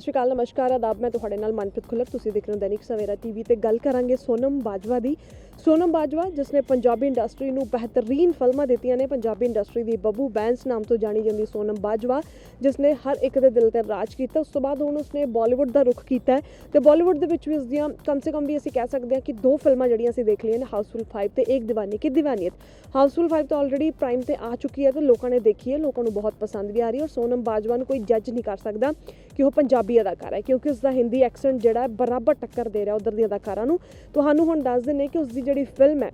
ਸਤਿ ਸ਼੍ਰੀ ਅਕਾਲ, ਨਮਸਕਾਰ, ਆਦਾਬ। ਮੈਂ ਤੁਹਾਡੇ ਨਾਲ ਮਨਪ੍ਰੀਤ ਖੁੱਲਰ। ਤੁਸੀਂ ਦੇਖ ਰਹੇ ਹੋ ਦੈਨਿਕ ਸਵੇਰਾ ਟੀਵੀ ਤੇ ਗੱਲ ਕਰਾਂਗੇ ਸੋਨਮ ਬਾਜਵਾ ਦੀ। ਸੋਨਮ ਬਾਜਵਾ, ਜਿਸ ਨੇ ਪੰਜਾਬੀ ਇੰਡਸਟਰੀ ਨੂੰ ਬਿਹਤਰੀਨ ਫਿਲਮਾਂ ਦਿੱਤੀਆਂ ਨੇ, ਪੰਜਾਬੀ ਇੰਡਸਟਰੀ ਦੀ ਬੱਬੂ ਬੈਂਸ ਨਾਮ ਤੋਂ ਜਾਣੀ ਜਾਂਦੀ ਸੋਨਮ ਬਾਜਵਾ, ਜਿਸ ਨੇ ਹਰ ਇੱਕ ਦੇ ਦਿਲ ਤੇ ਰਾਜ ਕੀਤਾ। ਉਸ ਤੋਂ ਬਾਅਦ ਹੁਣ ਉਸਨੇ ਬਾਲੀਵੁੱਡ ਦਾ ਰੁਖ ਕੀਤਾ ਹੈ। ਤੇ ਬਾਲੀਵੁੱਡ ਦੇ ਵਿੱਚ ਵੀ ਉਸ ਦੀਆਂ ਕਮ ਸੇ ਕਮ ਵੀ ਅਸੀਂ ਕਹਿ ਸਕਦੇ ਹਾਂ ਕਿ ਦੋ ਫਿਲਮਾਂ ਜਿਹੜੀਆਂ ਅਸੀਂ ਦੇਖ ਲਈਆਂ ਨੇ, ਹਾਊਸਫੁਲ 5 ਤੇ ਇੱਕ ਦੀਵਾਨੀ। ਕੀ ਦੀਵਾਨੀਅਤ? ਹਾਊਸਫੁਲ 5 ਤਾਂ ਆਲਰੇਡੀ ਪ੍ਰਾਈਮ ਤੇ ਆ ਚੁੱਕੀ ਹੈ ਤੇ ਲੋਕਾਂ ਨੇ ਦੇਖੀ ਹੈ, ਲੋਕਾਂ ਨੂੰ ਬਹੁਤ ਪਸੰਦ ਵੀ ਆ ਰਹੀ ਹੈ ਔਰ ਸੋਨਮ ਬਾਜਵਾ ਨੂੰ ਕੋਈ ਜੱਜ ਨਹੀਂ ਕਰ ਸਕਦਾ ਕਿ ਉਹ ਪੰਜਾਬੀ ਅਦਾਕਾਰ ਹੈ, ਕਿਉਂਕਿ ਉਸ ਦਾ ਹਿੰਦੀ ਐਕਸੈਂਟ ਜਿਹੜਾ ਹੈ, ਬਰਾਬਰ ਟੱਕਰ ਦੇ ਰਿਹਾ ਉਧਰ ਦੀ ਅਦਾਕਾਰਾਂ ਨੂੰ। ਤੁਹਾਨੂੰ ਹੁਣ ਦੱਸ ਦਿੰਨੇ ਕਿ ਉਸ ਦੀ ਜਿਹੜੀ ਫਿਲਮ ਹੈ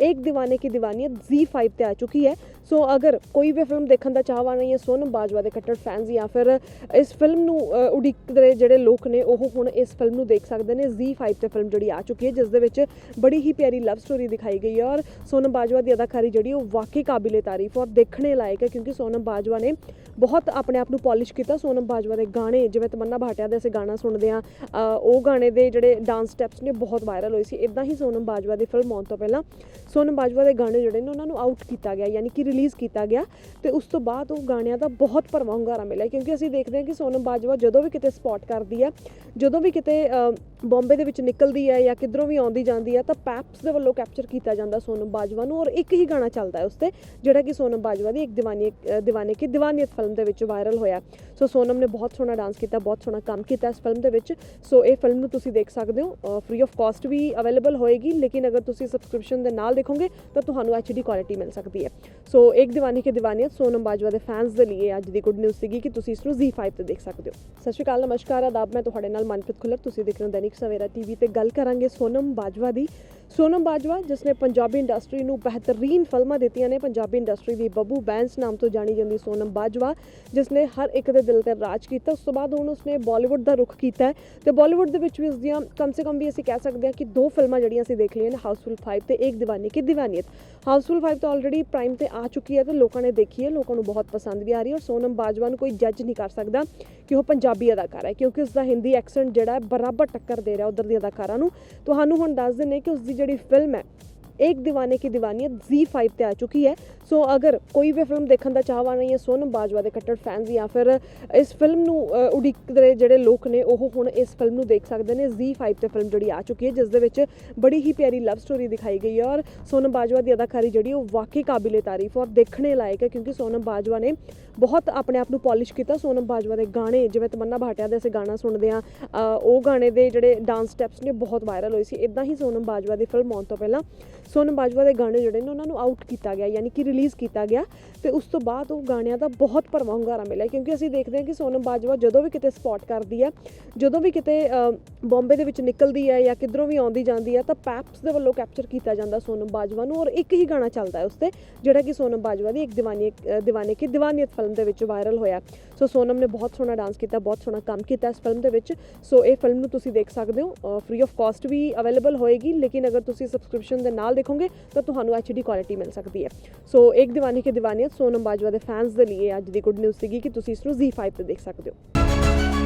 ਇੱਕ ਦੀਵਾਨੇ ਕੀ ਦੀਵਾਨੀਅਤ Z5 ਤੇ ਆ ਚੁੱਕੀ ਹੈ। ਸੋ ਅਗਰ ਕੋਈ ਵੀ ਫਿਲਮ ਦੇਖਣ ਦਾ ਚਾਹਵਾ ਨਹੀਂ ਹੈ ਸੋਨਮ ਬਾਜਵਾ ਦੇ ਕੱਟੜ ਫੈਨਸ ਜਾਂ ਫਿਰ ਇਸ ਫਿਲਮ ਨੂੰ ਉਡੀਕਦੇ ਜਿਹੜੇ ਲੋਕ ਨੇ ਉਹ ਹੁਣ ਇਸ ਫਿਲਮ ਨੂੰ ਦੇਖ ਸਕਦੇ ਨੇ Z5 ਤੇ ਫਿਲਮ ਜਿਹੜੀ ਆ ਚੁੱਕੀ ਹੈ ਜਿਸ ਦੇ ਵਿੱਚ ਬੜੀ ਹੀ ਪਿਆਰੀ ਲਵ ਸਟੋਰੀ ਦਿਖਾਈ ਗਈ ਹੈ ਔਰ ਸੋਨਮ ਬਾਜਵਾ ਦੀ ਅਦਾਕਾਰੀ ਜਿਹੜੀ ਉਹ ਵਾਕਈ ਕਾਬਿਲੇ ਤਾਰੀਫ ਔਰ ਦੇਖਣੇ ਲਾਇਕ ਹੈ ਕਿਉਂਕਿ ਸੋਨਮ ਬਾਜਵਾ ਨੇ ਬਹੁਤ ਆਪਣੇ ਆਪ ਨੂੰ ਪਾਲਿਸ਼ ਕੀਤਾ ਸੋਨਮ ਬਾਜਵਾ ਦੇ ਗਾਣੇ ਜਿਵੇਂ ਤਮੰਨਾ ਭਾਟਿਆ ਦੇ ਅਸੀਂ ਗਾਣਾ ਸੁਣਦੇ ਆ ਉਹ ਗਾਣੇ ਦੇ ਜਿਹੜੇ ਡਾਂਸ ਸਟੈਪਸ ਨੇ ਬਹੁਤ ਵਾਇਰਲ ਹੋਏ ਸੀ ਇਦਾਂ ਹੀ ਸੋਨਮ ਬਾਜਵਾ ਦੀ ਫਿਲਮ ਆਉਣ ਤੋਂ ਪਹਿਲਾਂ ਸੋਨਮ ਬਾਜਵਾ ਦੇ ਗਾਣੇ ਜਿਹੜੇ ਨੇ ਉਹਨਾਂ ਨੂੰ ਆਊਟ ਕੀਤਾ ਗਿਆ ਯਾਨੀ ਕਿ ਰਿਲੀਜ਼ ਕੀਤਾ ਗਿਆ ਤੇ ਉਸ ਤੋਂ ਬਾਅਦ ਉਹ ਗਾਣਿਆਂ ਦਾ ਬਹੁਤ ਭਰਵਾਂ ਹੁੰਗਾਰਾ ਮਿਲਿਆ ਕਿਉਂਕਿ ਅਸੀਂ ਦੇਖਦੇ ਹਾਂ ਕਿ ਸੋਨਮ ਬਾਜਵਾ ਜਦੋਂ ਵੀ ਕਿਤੇ ਸਪੌਟ ਕਰਦੀ ਹੈ ਜਦੋਂ ਵੀ ਕਿਤੇ ਅ, ਬੰਬੇ ਦੇ ਵਿੱਚ ਨਿਕਲਦੀ ਹੈ ਜਾਂ ਕਿਧਰੋਂ ਵੀ ਆਉਂਦੀ ਜਾਂਦੀ ਹੈ ਤਾਂ ਪੈਪਸ ਦੇ ਵੱਲੋਂ ਕੈਪਚਰ ਕੀਤਾ ਜਾਂਦਾ ਸੋਨਮ ਬਾਜਵਾ ਨੂੰ ਔਰ ਇੱਕ ਹੀ ਗਾਣਾ ਚੱਲਦਾ ਹੈ ਉਸ ਤੇ ਜਿਹੜਾ ਕਿ ਸੋਨਮ ਬਾਜਵਾ ਦੀ ਇੱਕ ਦੀਵਾਨੀ ਅ, ਦੀਵਾਨੇ ਕੀ ਦੀਵਾਨੀਅਤ ਫਿਲਮ ਦੇ ਵਿੱਚ ਵਾਇਰਲ ਹੋਇਆ ਸੋ ਸੋਨਮ ਨੇ ਬਹੁਤ ਸੋਹਣਾ ਡਾਂਸ ਕੀਤਾ ਬਹੁਤ ਸੋਹਣਾ ਕੰਮ ਕੀਤਾ ਇਸ ਫਿਲਮ ਦੇ ਵਿੱਚ। ਸੋ ਇਹ ਫਿਲਮ ਨੂੰ ਤੁਸੀਂ ਦੇਖ ਸਕਦੇ ਹੋ ਫ੍ਰੀ ਆਫ ਕਾਸਟ ਵੀ ਅਵੇਲੇਬਲ ਹੋਏਗੀ ਲੇਕਿਨ ਅਗਰ ਤੁਸੀਂ ਸਬਸਕ੍ਰਿਪਸ਼ਨ ਦੇ ਨਾਲ ਦੇਖੋਗੇ ਤਾਂ ਤੁਹਾਨੂੰ ਐਚਡੀ ਕੁਆਲਿਟੀ ਮਿਲ ਸਕਦੀ ਹੈ। ਸੋ ਇੱਕ ਦੀਵਾਨੀ ਕੀ ਦੀਵਾਨੀਅਤ ਸੋਨਮ ਬਾਜਵਾ ਦੇ ਫੈਨਸ ਦੇ ਲਈ ਇਹ ਅੱਜ ਦੀ ਗੁੱਡ ਨਿਊਜ਼ ਸੀਗੀ ਕਿ ਤੁਸੀਂ ਇਸ ਨੂੰ Z5 ਤੇ ਦੇਖ ਸਕਦੇ ਹੋ। ਸਤਿ ਸ਼੍ਰੀ ਅਕਾਲ, ਨਮਸਕਾਰ, ਆਦਾਬ, ਮੈਂ ਤੁਹਾਡੇ ਨਾਲ ਮਨਪ੍ਰੀਤ ਖੁੱਲਰ। ਤੁਸੀਂ ਦੇਖ ਰਹੇ ਹੋ ਦੈਨਿਕ ਸਵੇਰਾ ਟੀਵੀ ਤੇ ਗੱਲ ਕਰਾਂਗੇ ਸੋਨਮ ਬਾਜਵਾ ਦੀ। ਸੋਨਮ ਬਾਜਵਾ, ਜਿਸ ਨੇ ਪੰਜਾਬੀ ਇੰਡਸਟਰੀ ਨੂੰ ਬਿਹਤਰੀਨ ਫਿਲਮਾਂ ਦਿੱਤੀਆਂ ਨੇ, ਪੰਜਾਬੀ ਇੰਡਸਟਰੀ ਦੀ ਬੱਬੂ ਬੈਂਸ ਨਾਮ ਤੋਂ ਜਾਣੀ ਜਾਂਦੀ ਸੋਨਮ ਬਾਜਵਾ, ਜਿਸ ਨੇ ਹਰ ਇੱਕ ਦੇ ਦਿਲ ਤੇ ਰਾਜ ਕੀਤਾ। ਉਸ ਤੋਂ ਬਾਅਦ ਹੁਣ ਉਸਨੇ ਬਾਲੀਵੁੱਡ ਦਾ ਰੁਖ ਕੀਤਾ ਹੈ ਤੇ ਬਾਲੀਵੁੱਡ ਦੇ ਵਿੱਚ ਵੀ ਉਸ ਦੀਆਂ ਕਮ ਸੇ ਕਮ ਵੀ ਅਸੀਂ ਕਹਿ ਸਕਦੇ ਹਾਂ ਕਿ ਦੋ ਫਿਲਮਾਂ ਜਿਹੜੀਆਂ ਅਸੀਂ ਦੇਖ ਲਈਆਂ ਨੇ, ਹਾਊਸਫੁਲ 5 ਤੇ ਇੱਕ ਦੀਵਾਨੀ ਕੀ ਦੀਵਾਨੀਅਤ। ਹਾਊਸਫੁਲ 5 ਤਾਂ ਆਲਰੇਡੀ ਪ੍ਰਾਈਮ ਤੇ ਆ ਚੁੱਕੀ ਹੈ ਤੇ ਲੋਕਾਂ ਨੇ ਦੇਖੀ ਹੈ, ਲੋਕਾਂ ਨੂੰ ਬਹੁਤ ਪਸੰਦ ਵੀ ਆ ਰਹੀ ਹੈ ਔਰ ਸੋਨਮ ਬਾਜਵਾ ਨੂੰ ਕੋਈ ਜੱਜ ਨਹੀਂ ਕਰ ਸਕਦਾ ਕਿ ਉਹ ਪੰਜਾਬੀ ਅਦਾਕਾਰ ਹੈ, ਕਿਉਂਕਿ ਉਸ ਦਾ ਹਿੰਦੀ ਐਕਸੈਂਟ ਜਿਹੜਾ ਹੈ, ਬਰਾਬਰ ਟੱਕਰ ਦੇ ਰਿਹਾ ਉਧਰ ਦੀ ਅਦਾਕਾਰਾਂ ਨੂੰ। ਤੁਹਾਨੂੰ ਹੁਣ ਦੱਸ ਦਿੰਨੇ ਕਿ ਉਸ ਦੀ ਜਿਹੜੀ ਫਿਲਮ ਹੈ ਇੱਕ ਦੀਵਾਨੇ ਕੀ ਦੀਵਾਨੀਅਤ Z5 ਤੇ ਆ ਚੁੱਕੀ ਹੈ ਸੋ ਅਗਰ ਕੋਈ ਵੀ ਫਿਲਮ ਦੇਖਣ ਦਾ ਚਾਹਵਾ ਨਹੀਂ ਹੈ ਸੋਨਮ ਬਾਜਵਾ ਦੇ ਕੱਟੜ ਫੈਨਸ ਜਾਂ ਫਿਰ ਇਸ ਫਿਲਮ ਨੂੰ ਉਡੀਕਦੇ ਜਿਹੜੇ ਲੋਕ ਨੇ ਉਹ ਹੁਣ ਇਸ ਫਿਲਮ ਨੂੰ ਦੇਖ ਸਕਦੇ ਨੇ Z5 ਤੇ ਫਿਲਮ ਜਿਹੜੀ ਆ ਚੁੱਕੀ ਹੈ ਜਿਸ ਦੇ ਵਿੱਚ ਬੜੀ ਹੀ ਪਿਆਰੀ ਲਵ ਸਟੋਰੀ ਦਿਖਾਈ ਗਈ ਹੈ ਔਰ ਸੋਨਮ ਬਾਜਵਾ ਦੀ ਅਦਾਕਾਰੀ ਜਿਹੜੀ ਉਹ ਵਾਕਈ ਕਾਬਿਲੇ ਤਾਰੀਫ ਔਰ ਦੇਖਣੇ ਲਾਇਕ ਹੈ ਕਿਉਂਕਿ ਸੋਨਮ ਬਾਜਵਾ ਨੇ ਬਹੁਤ ਆਪਣੇ ਆਪ ਨੂੰ ਪਾਲਿਸ਼ ਕੀਤਾ ਸੋਨਮ ਬਾਜਵਾ ਦੇ ਗਾਣੇ ਜਿਵੇਂ ਤਮੰਨਾ ਭਾਟਿਆ ਦੇ ਅਸੀਂ ਗਾਣਾ ਸੁਣਦੇ ਆ ਉਹ ਗਾਣੇ ਦੇ ਜਿਹੜੇ ਡਾਂਸ ਸਟੈਪਸ ਨੇ ਬਹੁਤ ਵਾਇਰਲ ਹੋਏ ਸੀ ਇਦਾਂ ਹੀ ਸੋਨਮ ਬਾਜਵਾ ਦੀ ਫਿਲਮ ਆਉਣ ਤੋਂ ਪਹਿਲਾਂ ਸੋਨਮ ਬਾਜਵਾ ਦੇ ਗਾਣੇ ਜਿਹੜੇ ਨੇ ਉਹਨਾਂ ਨੂੰ ਆਊਟ ਕੀਤਾ ਗਿਆ ਯਾਨੀ ਕਿ ਰਿਲੀਜ਼ ਕੀਤਾ ਗਿਆ ਤੇ ਉਸ ਤੋਂ ਬਾਅਦ ਉਹ ਗਾਣਿਆਂ ਦਾ ਬਹੁਤ ਭਰਵਾਂ ਹੁੰਗਾਰਾ ਮਿਲਿਆ ਕਿਉਂਕਿ ਅਸੀਂ ਦੇਖਦੇ ਹਾਂ ਕਿ ਸੋਨਮ ਬਾਜਵਾ ਜਦੋਂ ਵੀ ਕਿਤੇ ਸਪੌਟ ਕਰਦੀ ਹੈ ਜਦੋਂ ਵੀ ਕਿਤੇ ਅ, ਬੰਬੇ ਦੇ ਵਿੱਚ ਨਿਕਲਦੀ ਹੈ ਜਾਂ ਕਿਧਰੋਂ ਵੀ ਆਉਂਦੀ ਜਾਂਦੀ ਹੈ ਤਾਂ ਪੈਪਸ ਦੇ ਵੱਲੋਂ ਕੈਪਚਰ ਕੀਤਾ ਜਾਂਦਾ ਸੋਨਮ ਬਾਜਵਾ ਨੂੰ ਔਰ ਇੱਕ ਹੀ ਗਾਣਾ ਚੱਲਦਾ ਹੈ ਉਸ ਤੇ ਜਿਹੜਾ ਕਿ ਸੋਨਮ ਬਾਜਵਾ ਦੀ ਇੱਕ ਦੀਵਾਨੀ ਅ, ਕੀ ਦੀਵਾਨੀਅਤ ਫਿਲਮ ਦੇ ਵਿੱਚ ਵਾਇਰਲ ਹੋਇਆ। ਸੋ ਸੋਨਮ ਨੇ ਬਹੁਤ ਸੋਹਣਾ ਡਾਂਸ ਕੀਤਾ ਬਹੁਤ ਸੋਹਣਾ ਕੰਮ ਕੀਤਾ ਇਸ ਫਿਲਮ ਦੇ ਵਿੱਚ। ਸੋ ਇਹ ਫਿਲਮ ਨੂੰ ਤੁਸੀਂ ਦੇਖ ਸਕਦੇ ਹੋ ਫ੍ਰੀ ਆਫ ਕਾਸਟ ਵੀ ਅਵੇਲੇਬਲ ਹੋਏਗੀ ਲੇਕਿਨ ਅਗਰ ਤੁਸੀਂ ਸਬਸਕ੍ਰਿਪਸ਼ਨ ਦੇ ਨਾਲ ਦੇਖੋਗੇ ਤਾਂ ਤੁਹਾਨੂੰ ਐਚਡੀ ਕੁਆਲਿਟੀ ਮਿਲ ਸਕਦੀ ਹੈ। ਸੋ ਇੱਕ ਦੀਵਾਨੀ ਕੀ ਦੀਵਾਨੀਅਤ ਸੋਨਮ ਬਾਜਵਾ ਦੇ ਫੈਨਸ ਦੇ ਲਈ ਅੱਜ ਦੀ ਗੁੱਡ ਨਿਊਜ਼ ਸੀਗੀ ਕਿ ਤੁਸੀਂ ਇਸ ਨੂੰ Z5 ਤੇ ਦੇਖ ਸਕਦੇ ਹੋ।